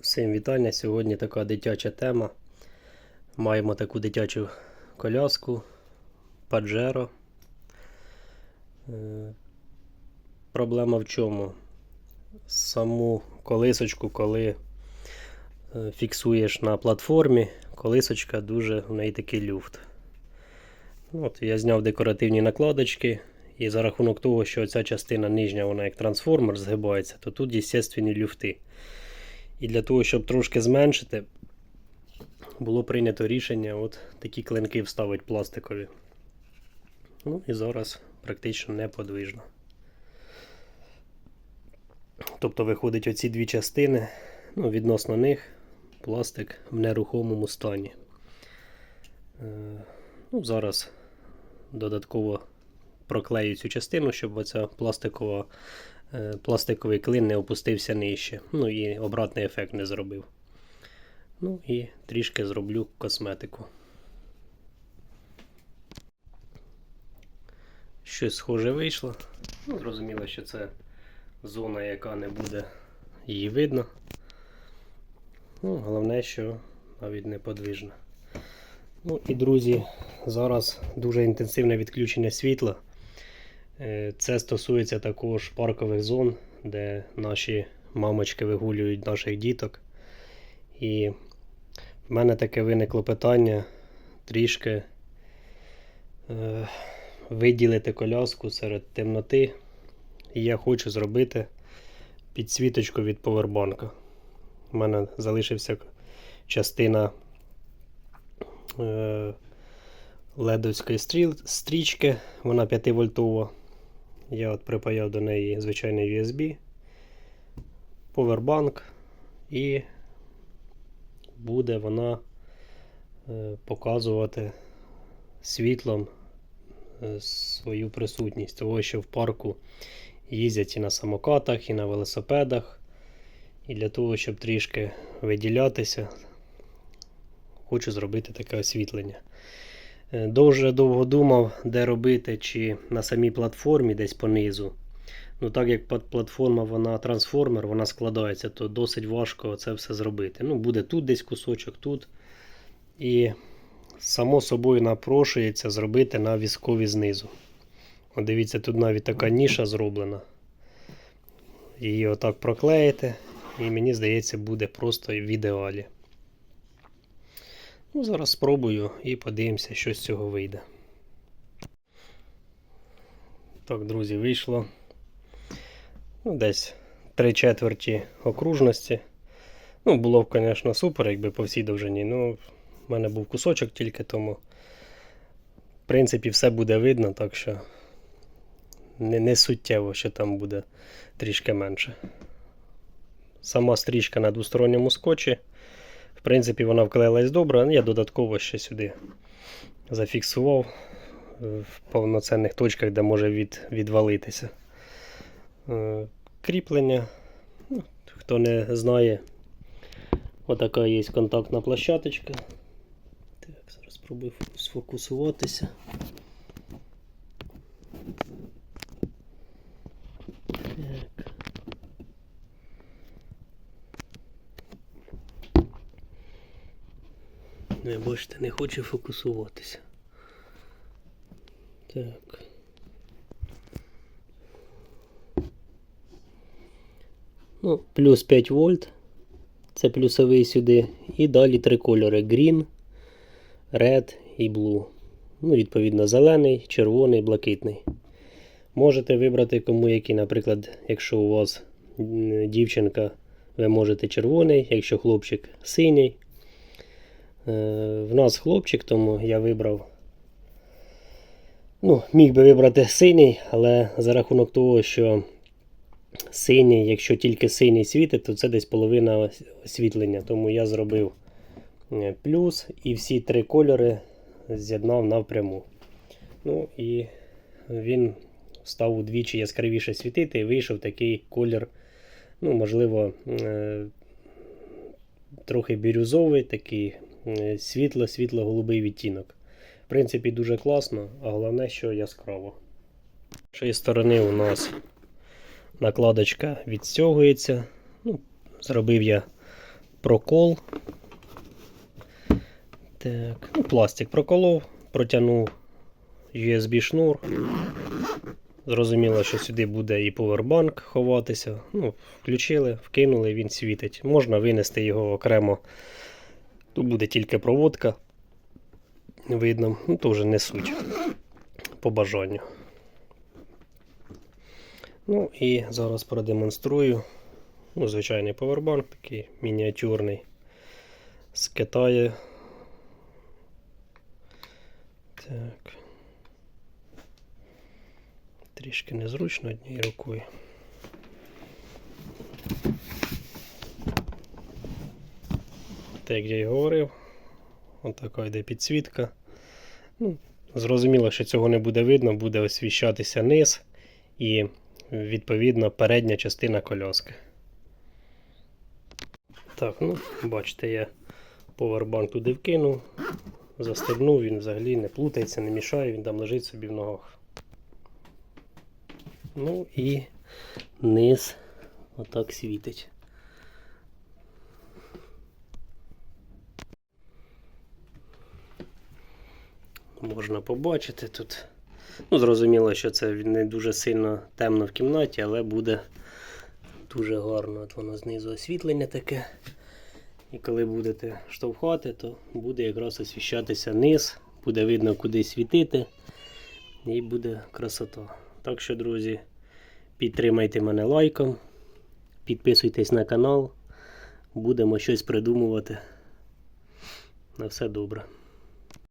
Всім вітання. Сьогодні така дитяча тема. Маємо таку дитячу коляску Pajero. Е, Проблема в чому? Саму колисочку, коли е, фіксуєш на платформі, колисочка дуже в неї такий люфт. Ну, От, я зняв декоративні накладочки, і за рахунок того, що ця частина нижня, вона як трансформер згибається, то тут естественні люфти. І для того, щоб трошки зменшити, було прийнято рішення от такі клинки вставити пластикові. Ну і зараз практично неподвижно. Тобто виходить оці дві частини, ну, відносно них пластик в нерухомому стані. Е, ну, зараз додатково проклею цю частину, щоб оця пластикова пластиковий клин не опустився нижче. Ну і обратний ефект не зробив. Ну і трішки зроблю косметику. Щось схоже вийшло. Ну, зрозуміло, що це зона, яка не буде її видно. Ну, головне, що навіть неподвижна. Ну і друзі, зараз дуже інтенсивне відключення світла. Е, Це стосується також паркових зон, де наші мамочки вигулюють наших діток. І в мене таке виникло питання трішки е, виділити коляску серед темноти. І я хочу зробити підсвіточку від повербанка. У мене залишився частина е, ледовської стрічки, вона 5 вольтова. Я от припаяв до неї звичайний USB, повербанк, і буде вона е, показувати світлом е, свою присутність. Того, що в парку їздять і на самокатах, і на велосипедах. І для того, щоб трішки виділятися, хочу зробити таке освітлення. Е, Дуже довго думав, де робити, чи на самій платформі десь понизу. Ну, так як платформа вона трансформер, вона складається, то досить важко це все зробити. Ну, буде тут десь кусочок, тут. І само собою напрошується зробити на візкові знизу. От дивіться, тут навіть така ніша зроблена. Її отак проклеїте, і мені здається, буде просто в ідеалі. Ну, зараз спробую і подивимося, що з цього вийде. Так, друзі, вийшло. Ну, десь три четверті окружності. Ну, було б, звісно, супер, якби по всій довжині. Ну, в мене був кусочок тільки тому. В принципі, все буде видно, так що не, не суттєво, що там буде трішки менше. Сама стрічка на двосторонньому скотчі. В принципі, вона вклеїлась добре. але Я додатково ще сюди зафіксував е, в повноцінних точках, де може від, відвалитися. Е, Кріплення. Ну, Хто не знає, отака є контактна площадочка. Так, зараз спробую сфокусуватися. Не, бачите, не хоче фокусуватися. Так. Ну, плюс 5 вольт. Це плюсовий сюди. І далі три кольори: Green, Red і Blue. Ну, відповідно, зелений, червоний, блакитний. Можете вибрати кому який, наприклад, якщо у вас дівчинка, ви можете червоний, якщо хлопчик синій. Е, В нас хлопчик, тому я вибрав. Ну, міг би вибрати синій, але за рахунок того, що синій, якщо тільки синій світить, то це десь половина освітлення. Тому я зробив е, плюс і всі три кольори з'єднав напряму. Ну і він став удвічі яскравіше світити і вийшов такий колір, ну, можливо, е, трохи бірюзовий, такий е, світло-світло-голубий відтінок. В принципі, дуже класно, а головне, що яскраво. З цієї сторони у нас накладочка відстягується. Ну, зробив я прокол. Так, ну, пластик проколов, протягнув USB шнур. Зрозуміло, що сюди буде і повербанк ховатися. Ну, включили, вкинули, він світить. Можна винести його окремо. Тут буде тільки проводка. Видно, ну то вже не суть по бажанню. Ну і зараз продемонструю. Ну, звичайний повербанк, такий мініатюрний з Китаю. Так. Трішки незручно однією рукою. Так, як я і говорив, отака йде підсвітка. Ну, зрозуміло, що цього не буде видно, буде освіщатися низ і відповідно передня частина коляски. Так, ну, бачите, я повербанк туди вкинув, застебнув, він взагалі не плутається, не мішає, він там лежить собі в ногах. Ну і низ отак світить. Можна побачити тут. Ну, зрозуміло, що це не дуже сильно темно в кімнаті, але буде дуже гарно. От воно знизу освітлення таке. І коли будете штовхати, то буде якраз освіщатися низ, буде видно, куди світити, і буде красота. Так що, друзі, підтримайте мене лайком, підписуйтесь на канал, будемо щось придумувати. На все добре.